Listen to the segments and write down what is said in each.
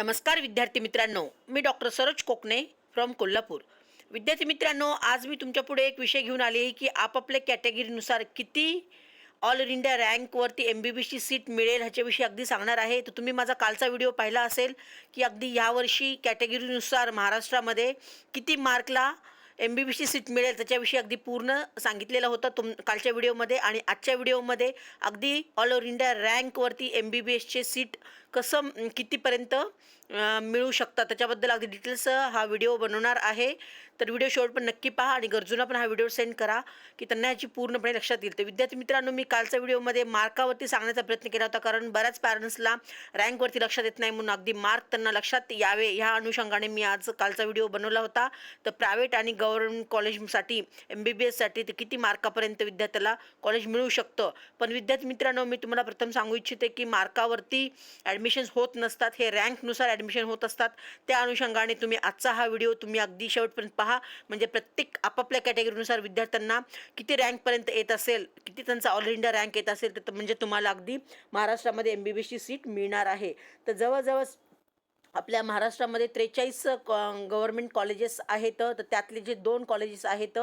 नमस्कार विद्यार्थी मित्रांनो मी डॉक्टर सरोज कोकणे फ्रॉम कोल्हापूर. विद्यार्थी मित्रांनो आज मी तुमच्यापुढे एक विषय घेऊन आले की आपापल्या कॅटेगरीनुसार किती ऑल इंडिया रँकवरती एम बी बीची सीट मिळेल ह्याच्याविषयी अगदी सांगणार आहे. तर तुम्ही माझा कालचा व्हिडिओ पाहिला असेल की अगदी यावर्षी कॅटेगरीनुसार महाराष्ट्रामध्ये किती मार्कला एम बी बीची सीट मिळेल त्याच्याविषयी अगदी पूर्ण सांगितलेलं होतं तुम कालच्या व्हिडिओमध्ये आणि आजच्या व्हिडिओमध्ये. अगदी ऑल ओव्हर इंडिया रँकवरती एम बी बी एसचे सीट कसं कितीपर्यंत मिळू शकतात त्याच्याबद्दल अगदी डिटेल्स हा व्हिडिओ बनवणार आहे. तर व्हिडिओ शेवट पण नक्की पहा आणि गरजूंना पण हा व्हिडिओ सेंड करा की त्यांना याची पूर्णपणे लक्षात येईल. तर विद्यार्थी मित्रांनो मी कालच्या व्हिडिओमध्ये मार्कावरती सांगण्याचा प्रयत्न केला होता कारण बऱ्याच पॅरेंट्सला रँकवरती लक्षात येत नाही म्हणून अगदी मार्क त्यांना लक्षात यावे ह्या अनुषंगाने मी आज कालचा व्हिडिओ बनवला होता. तर प्रायव्हेट आणि गव्हर्नमेंट कॉलेजसाठी एम बी बी एससाठी ते किती मार्कापर्यंत विद्यार्थ्याला कॉलेज मिळू शकतं? पण विद्यार्थी मित्रांनो मी तुम्हाला प्रथम सांगू इच्छिते की मार्कावरती ॲडमिशन्स होत नसतात. हे रँकनुसार ॲडमिशन होत असतात. त्या अनुषंगाने तुम्ही आजचा हा व्हिडिओ तुम्ही अगदी शेवटपर्यंत पहा. म्हणजे प्रत्येक आपापल्या कॅटेगरीनुसार विद्यार्थ्यांना किती रँकपर्यंत येत असेल किती त्यांचा ऑल इंडिया रँक येत असेल तर म्हणजे तुम्हाला अगदी महाराष्ट्रामध्ये एम बी बी एसची सीट मिळणार आहे. तर जवळजवळ आपल्या महाराष्ट्रामध्ये त्रेचाळीस गव्हर्मेंट कॉलेजेस आहेत तर त्यातले जे दोन कॉलेजेस आहेत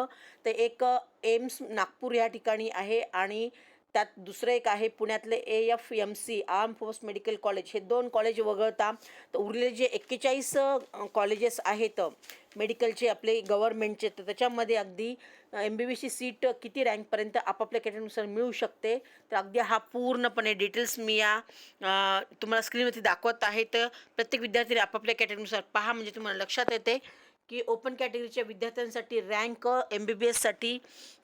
ते एक एम्स नागपूर या ठिकाणी आहे आणि त्यात दुसरं एक आहे पुण्यातले A F M C arm force medical college हे दोन कॉलेज वगळता तर उरलेले जे एक्केचाळीस कॉलेजेस आहेत मेडिकलचे आपले गव्हर्मेंटचे तर त्याच्यामध्ये अगदी एम बी बीची सीट किती रँकपर्यंत आपापल्या कॅटेगरीनुसार मिळू शकते? तर अगदी हा पूर्णपणे डिटेल्स मी या तुम्हाला स्क्रीनवरती दाखवत आहे. तर प्रत्येक विद्यार्थी आपापल्या कॅटेगरीनुसार पहा म्हणजे तुम्हाला लक्षात येते की ओपन कॅटेगरीच्या विद्यार्थ्यांसाठी रँक एम बी बी एससाठी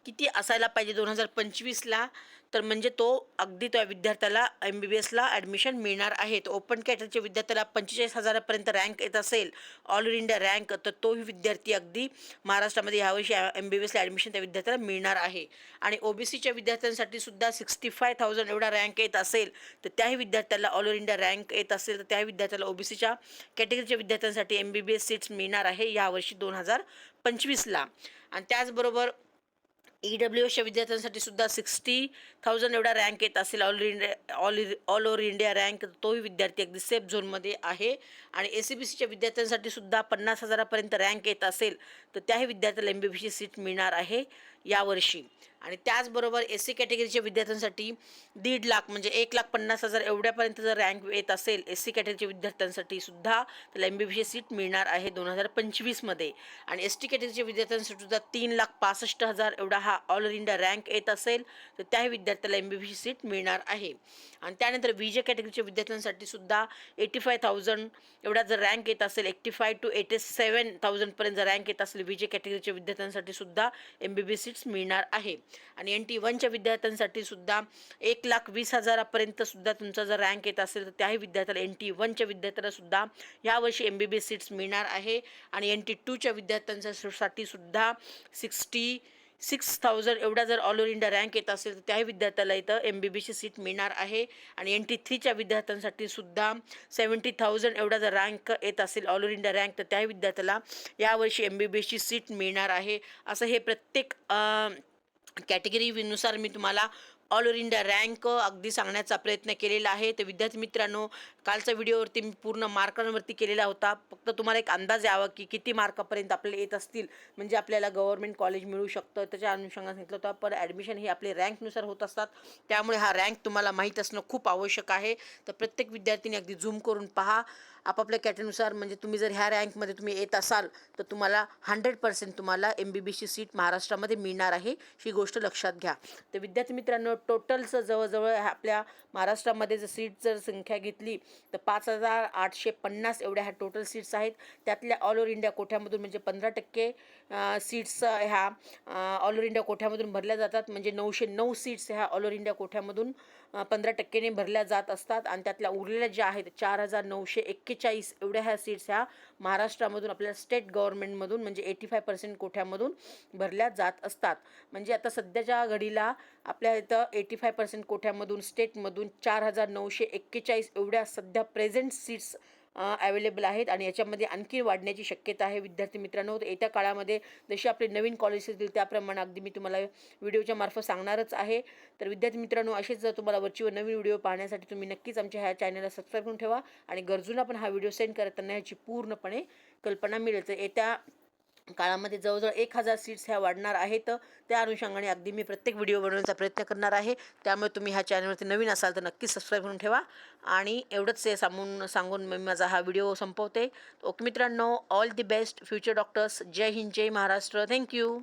किती असायला पाहिजे दोन हजार पंचवीसला तर म्हणजे तो अगदी त्या विद्यार्थ्याला एम बी बी एसला ॲडमिशन मिळणार आहे. तर ओपन कॅटेगरीच्या विद्यार्थ्याला पंचेचाळीस हजारापर्यंत रँक येत असेल. ऑल इंडिया रँक तर तोही विद्यार्थी अगदी महाराष्ट्रामध्ये यावर्षी एम बी बी एसला ॲडमिशन त्या विद्यार्थ्याला मिळणार आहे. आणि ओ बी सीच्या विद्यार्थ्यांसाठी सुद्धा सिक्स्टी फाय थाउजंड एवढा रँक येत असेल. तर त्याही विद्यार्थ्याला ऑल ओव्हर इंडिया रँक येत असेल. तर त्याही विद्यार्थ्याला ओ बी सीच्या कॅटेगरीच्या विद्यार्थ्यांसाठी M B B S seats मिळणार आहे यावर्षी दोन हजार पंचवीसला. आणि त्याचबरोबर ई डब्ल्यू एसच्या विद्यार्थ्यांसाठी सुद्धा सिक्स्टी थाउजंड एवढा रँक येत असेल. All India all all over India rank तोही विद्यार्थी अगदी सेफ झोनमध्ये आहे. आणि ए सी बी सीच्या विद्यार्थ्यांसाठी सुद्धा पन्नास हजारापर्यंत रँक येत असेल तर त्याही विद्यार्थ्याला एम बी बीची सीट मिळणार आहे यावर्षी. आणि त्याचबरोबर एस सी कॅटेगरीच्या विद्यार्थ्यांसाठी दीड लाख म्हणजे एक लाख पन्नास हजार एवढ्यापर्यंत जर रँक येत असेल एस सी कॅटेगरीच्या विद्यार्थ्यांसाठी सुद्धा त्याला एम बी बीची सीट मिळणार आहे दोन हजार पंचवीसमध्ये आणि एस टी कॅटेगरीच्या विद्यार्थ्यांसाठी सुद्धा तीन लाख पासष्ट हजार एवढा हा ऑल इंडिया रँक येत असेल तर त्याही विद्यार्थ्याला एम बी बीची सीट मिळणार आहे. आणि त्यानंतर व्ही जे कॅटेगरीच्या विद्यार्थ्यांसाठी सुद्धा एटी फाय थाउजंड एवढा जर रँक येत असेल eighty five to eighty seven थाउजंडपर्यंत जर रँक येत असेल व्ही जे कॅटेगरीच्या विद्यार्थ्यांसाठी सुद्धा एम बी बी सीट्स मिळणार आहे. आणि एन टी वनच्या विद्यार्थ्यांसाठी सुद्धा एक लाख वीस हजारापर्यंत सुद्धा तुमचा जर रँक येत असेल तर त्याही विद्यार्थ्याला एन टी वनच्या विद्यार्थ्याला सुद्धा यावर्षी एम बी बी सीट्स मिळणार आहे. आणि एन टी टूच्या विद्यार्थ्यांसाठी सुद्धा सिक्स्टी सिक्स थाउजंड एवढा जर ऑल ओव्हर इंडिया रँक येत असेल तर त्याही विद्यार्थ्याला इथं एम बी बीची सीट मिळणार आहे. आणि एन टी थ्रीच्या विद्यार्थ्यांसाठी सुद्धा सेवन्टी थाउजंड एवढा जर रँक येत असेल ऑल ओव्हर इंडिया रँक तर त्याही विद्यार्थ्याला यावर्षी एम बी बीची सीट मिळणार आहे. असं हे प्रत्येक कॅटेगरीनुसार मी तुम्हाला ऑल ओव्हर इंडिया रँक अगदी सांगण्याचा प्रयत्न केलेला आहे. तर विद्यार्थी मित्रांनो कालच्या व्हिडिओवरती मी पूर्ण मार्कांवरती केलेला होता. फक्त तुम्हाला एक अंदाज यावा की किती मार्कापर्यंत आपल्याला येत असतील. म्हणजे आपल्याला गव्हर्नमेंट कॉलेज मिळू शकतं त्याच्या अनुषंगाने सांगितलं होतं. पण ॲडमिशन हे आपले रँकनुसार होत असतात. त्यामुळे हा रँक तुम्हाला माहीत असणं खूप आवश्यक आहे. तर प्रत्येक विद्यार्थ्यांनी अगदी झूम करून पहा. आपापल्या कॅटेनुसार म्हणजे तुम्ही जर ह्या रँकमध्ये तुम्ही येत असाल तर तुम्हाला हंड्रेड पर्सेंट तुम्हाला एम बी बीची सीट महाराष्ट्रामध्ये मिळणार आहे ही गोष्ट लक्षात घ्या. तर विद्यार्थी मित्रांनो टोटलचं जवळजवळ ह्या आपल्या महाराष्ट्रामध्ये जर सीट जर संख्या घेतली तर पाच हजार आठशे पन्नास एवढ्या ह्या टोटल सीट्स आहेत. त्यातल्या ऑल ओव्हर इंडिया कोठ्यामधून म्हणजे पंधरा टक्के सीट्स ह्या ऑल ओव्हर इंडिया कोठ्यामधून भरल्या जातात. म्हणजे नऊशे नऊ सीट्स ह्या ऑल ओव्हर इंडिया कोठ्यामधून पंधरा टक्केने भरल्या जात असतात. आणि त्यातल्या उरलेल्या ज्या आहेत चार हजार नऊशे एक्के एक्केचाळीस एवढ्या ह्या सीट्स ह्या महाराष्ट्रामधून आपल्या स्टेट गव्हर्नमेंटमधून म्हणजे एटी फाय पर्सेंट कोठ्यामधून भरल्या जात असतात. म्हणजे आता सध्याच्या घडीला आपल्या इथं एटी फाय पर्सेंट कोठ्यामधून स्टेटमधून चार हजार नऊशे एक्केचाळीस एवढ्या सध्या प्रेझेंट सीट्स अवेलेबल आहेत आणि याच्यामध्ये आणखी वाढण्याची शक्यता आहे. विद्यार्थी मित्रांनो तर येत्या काळामध्ये जशी आपले नवीन कॉलेजेस येतील त्याप्रमाणे अगदी मी तुम्हाला व्हिडिओच्या मार्फत सांगणारच आहे. तर विद्यार्थी मित्रांनो असेच जर तुम्हाला वरचीवर नवीन व्हिडिओ पाहण्यासाठी तुम्ही नक्कीच आमच्या ह्या चॅनलला सबस्क्राईब करून ठेवा आणि गरजूंना पण हा व्हिडिओ सेंड करताना याची पूर्णपणे कल्पना मिळेल. तर येत्या काळामध्ये जवळजवळ एक हजार सीट्स ह्या वाढणार आहेत. त्या अनुषंगाने अगदी मी प्रत्येक व्हिडिओ बनवण्याचा प्रयत्न करणार आहे. त्यामुळे तुम्ही ह्या चॅनलवरती नवीन असाल तर नक्कीच सबस्क्राईब करून ठेवा. आणि एवढंच हे सांगून सांगून मी माझा हा व्हिडिओ संपवते. ओके मित्रांनो all the best future doctors जय हिंद जय महाराष्ट्र. Thank you